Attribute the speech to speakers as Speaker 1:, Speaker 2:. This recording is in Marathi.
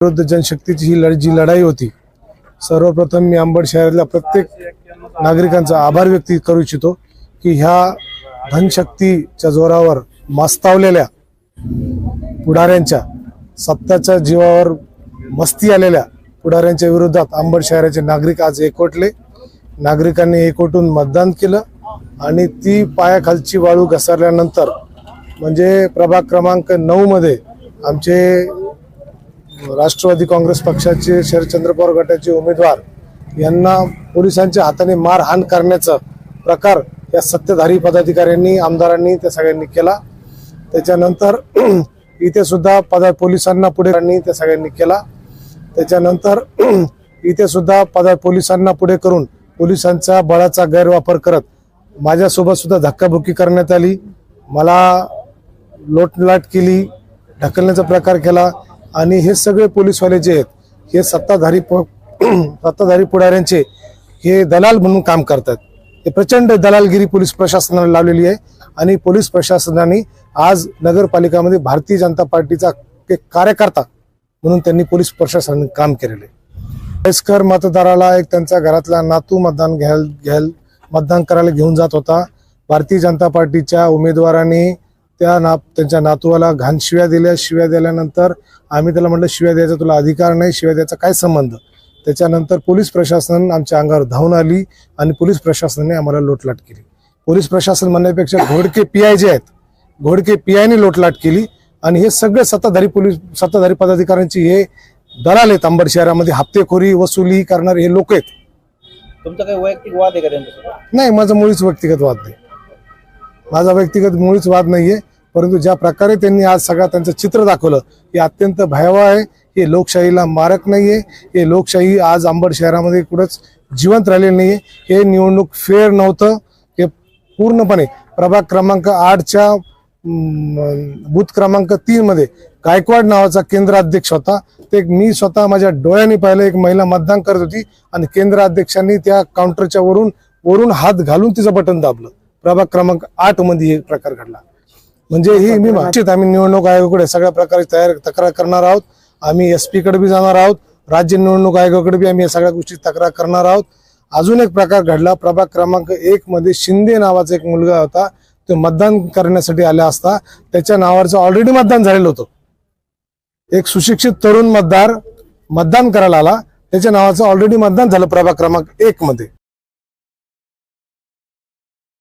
Speaker 1: विरुद्ध जनशक्तीची ही लढ जी लढाई होती सर्वप्रथम मी अंबड शहरातल्या प्रत्येक नागरिकांचा आभार व्यक्त करू इच्छितो की ह्या धनशक्तीच्या जोरावर मस्तावलेल्या पुढाऱ्यांच्या सत्ताच्या जीवावर मस्ती आलेल्या पुढाऱ्यांच्या विरोधात अंबड शहराचे नागरिक आज एकवटले. नागरिकांनी एकवटून मतदान केलं आणि ती पायाखालची वाळू घसरल्यानंतर म्हणजे प्रभाग क्रमांक नऊ मध्ये आमचे राष्ट्रवादी काँग्रेस पक्षाचे शरदचंद्र पवार गटाचे उमेदवार यांना पोलिसांच्या हाताने मारहाण करण्याचा प्रकार या सत्ताधारी पदाधिकाऱ्यांनी आमदारांनी त्या सगळ्यांनी केला. त्याच्यानंतर इथे सुद्धा पदा पोलिसांना पुढे त्या सगळ्यांनी केला. त्याच्यानंतर इथे सुद्धा पदा पोलिसांना पुढे करून पोलिसांचा बळाचा गैरवापर करत माझ्यासोबत सुद्धा धक्काबुक्की करण्यात आली. मला लोटलाट केली ढकलण्याचा प्रकार केला. आणि हे सगळे पोलीसवाले जे आहेत हे सत्ताधारी सत्ताधारी पुढाऱ्यांचे हे दलाल म्हणून काम करतात. हे प्रचंड दलालगिरी पोलीस प्रशासनाला लावलेली आहे आणि पोलीस प्रशासनाने आज नगरपालिकामध्ये भारतीय जनता पार्टीचा एक कार्यकर्ता म्हणून त्यांनी पोलीस प्रशासनाने काम केलेले वयस्कर मतदाराला एक त्यांचा घरातला नातू मतदान घ्यायला घ्यायला मतदान करायला घेऊन जात होता. भारतीय जनता पार्टीच्या उमेदवारांनी त्या ना त्यांच्या नातूला घाण शिव्या दिल्या. शिव्या दिल्यानंतर आम्ही त्याला म्हटलं शिव्या द्यायचा तुला अधिकार नाही शिव्या द्यायचा काय संबंध? त्याच्यानंतर पोलीस प्रशासन आमच्या अंगावर धावून आली आणि पोलीस प्रशासनाने आम्हाला लोटलाट केली. पोलीस प्रशासन म्हणण्यापेक्षा घोडके पी आय जे आहेत घोडके पी आयने लोटलाट केली आणि हे सगळे सत्ताधारी पोलीस सत्ताधारी पदाधिकाऱ्यांची हे दलाल आहेत अंबड शहरामध्ये. हप्तेखोरी वसुली करणारे हे लोक आहेत.
Speaker 2: तुमचा काही वैयक्तिक वाद आहे का त्यांच्यासोबत?
Speaker 1: नाही माझा मुळीच व्यक्तिगत वाद नाही. माझा व्यक्तिगत मुळीच वाद नाहीये. परंतु ज्या प्रकारे त्यांनी आज सगळं त्यांचं चित्र दाखवलं हे अत्यंत भयावह आहे. हे लोकशाहीला मारक नाहीये. हे लोकशाही आज अंबड शहरामध्ये कुठंच जिवंत राहिलेली नाहीये. हे निवडणूक फेअर नव्हतं. हे पूर्णपणे प्रभाग क्रमांक आठच्या बूथ क्रमांक तीन मध्ये गायकवाड नावाचा केंद्र अध्यक्ष होता. ते मी स्वतः माझ्या डोळ्यांनी पाहिलं. एक महिला मतदान करत होती आणि केंद्र अध्यक्षांनी त्या काउंटरच्या वरून वरून हात घालून तिचं बटन दाबलं. प्रभाग क्रमांक आठमध्ये हे प्रकार घडला. म्हणजे ही मी निश्चित आम्ही निवडणूक आयोगाकडे सगळ्या प्रकारे तयार तक्रार करणार आहोत. आम्ही एस पीकडे बी जाणार आहोत. राज्य निवडणूक आयोगाकडे बी आम्ही या सगळ्या गोष्टी तक्रार करणार आहोत. अजून एक प्रकार घडला. प्रभाग क्रमांक एक मध्ये शिंदे नावाचा एक मुलगा होता. तो मतदान करण्यासाठी आला असता. त्याच्या नावाचं ऑलरेडी मतदान झालेलं होतं. एक सुशिक्षित तरुण मतदार मतदान करायला आला. त्याच्या नावाचं ऑलरेडी मतदान झालं प्रभाग क्रमांक एक मध्ये.